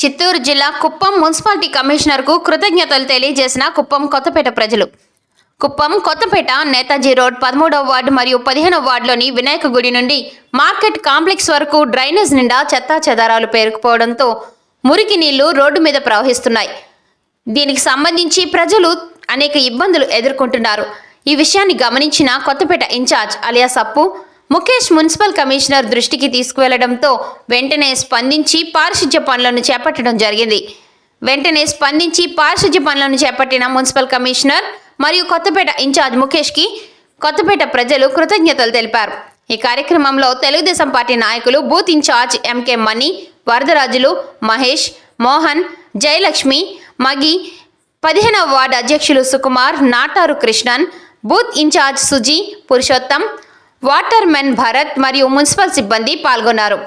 చిత్తూరు జిల్లా కుప్పం మున్సిపాలిటీ కమిషనర్కు కృతజ్ఞతలు తెలియజేసిన కుప్పం కొత్తపేట ప్రజలు. కుప్పం కొత్తపేట నేతాజీ రోడ్ పదమూడవ వార్డు మరియు పదిహేనవ వార్డులోని వినాయక గుడి నుండి మార్కెట్ కాంప్లెక్స్ వరకు డ్రైనేజ్ నిండా చెత్తా చెదారాలు పేరుకుపోవడంతో మురికి నీళ్ళు రోడ్డు మీద ప్రవహిస్తున్నాయి. దీనికి సంబంధించి ప్రజలు అనేక ఇబ్బందులు ఎదుర్కొంటున్నారు. ఈ విషయాన్ని గమనించిన కొత్తపేట ఇన్ఛార్జ్ అలియా సప్పు ముఖేష్ మున్సిపల్ కమిషనర్ దృష్టికి తీసుకువెళ్ళడంతో వెంటనే స్పందించి పారిశుధ్య పనులను చేపట్టడం జరిగింది. వెంటనే స్పందించి పారిశుధ్య పనులను చేపట్టిన మున్సిపల్ కమిషనర్ మరియు కొత్తపేట ఇన్ఛార్జ్ ముఖేష్కి కొత్తపేట ప్రజలు కృతజ్ఞతలు తెలిపారు. ఈ కార్యక్రమంలో తెలుగుదేశం పార్టీ నాయకులు booth incharge MK Mani Varadarajulu Mahesh Mohan Jayalakshmi మగి పదిహేనవ వార్డు అధ్యక్షులు సుకుమార్ నాటారు Krishnan booth incharge Suji Purushottam water men Bharat మరియు మున్సిపల్ సిబ్బంది పాల్గొన్నారు.